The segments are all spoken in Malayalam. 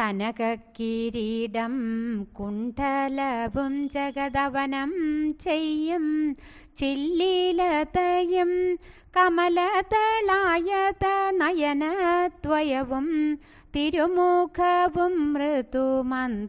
കനകക്കിരീടം കുണ്ഠലവും ജഗതവനം ചെയ്യും. ചില്ലിലതയും കമലതളായത നയനദ്വയവും തിരുമുഖവും മൃദുമന്ദസ്മിതവും.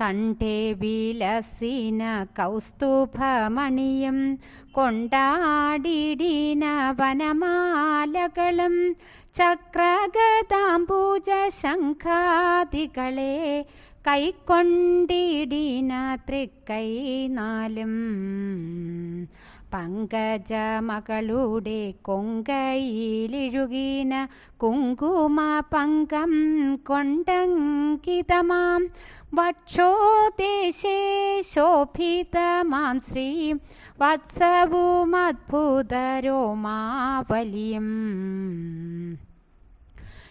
കണ്ഠേ വിലസിന കൗസ്തുഭമണിയും കൊണ്ടാടിടിന വനമാലകളും ചക്രഗതാംബൂജ ശംഖാദികളെ കൈക്കൊണ്ടിടിന തൃക്കൈ നാലും. പങ്കജമകളുടെ കൊങ്കയിലിഴുകിന കുങ്കുമ പങ്കം കൊണ്ടങ്കിതമാം വക്ഷോദേശേ ശോഭിതമാം ശ്രീ വത്സവും അദ്ഭുതരോമാവലിയും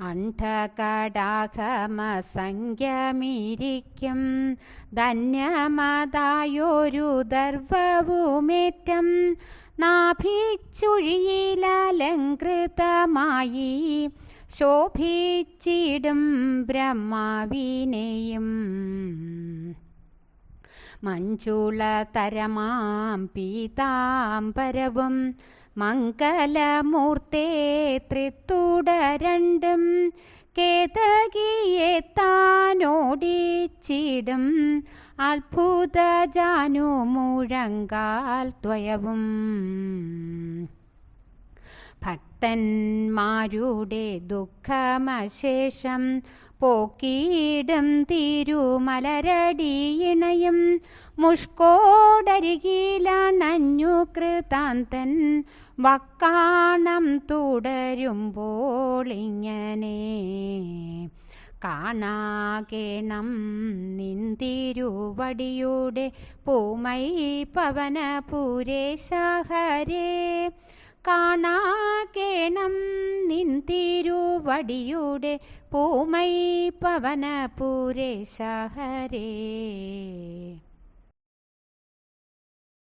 അണ്ഡകടാഹമസംഖ്യമിരിക്കും ധന്യമതായൊരു ദർവവുമേറ്റം. നാഭിച്ചുഴിയിലലങ്കൃതമായി ശോഭിച്ചിടും ബ്രഹ്മാവിനെയും. മഞ്ജുളതരമാം പീതാംബരവും മംഗലമൂർത്തേ ത്രിത്തുടരണ്ടും കേതകിയെ താനോടിച്ചിടും അത്ഭുത ജാനു മുഴങ്കാൽ ദ്വയവും. ഭക്തന്മാരുടെ ദുഃഖമശേഷം പോക്കിയിടും തിരുമലരടിയിണയും മുഷ്കോടരികിലണഞ്ഞു കൃതാന്തൻ വക്കാണം തുടരുമ്പോളിങ്ങനെ കാണാകേണം നിന്തിരുവടിയുടെ പൂമൈ പവന പൂരേശഹരേ കാണാകേണം നിന്തിരുവടിയുടെ പൂമൈ പവന പവനപുരേശഹരേ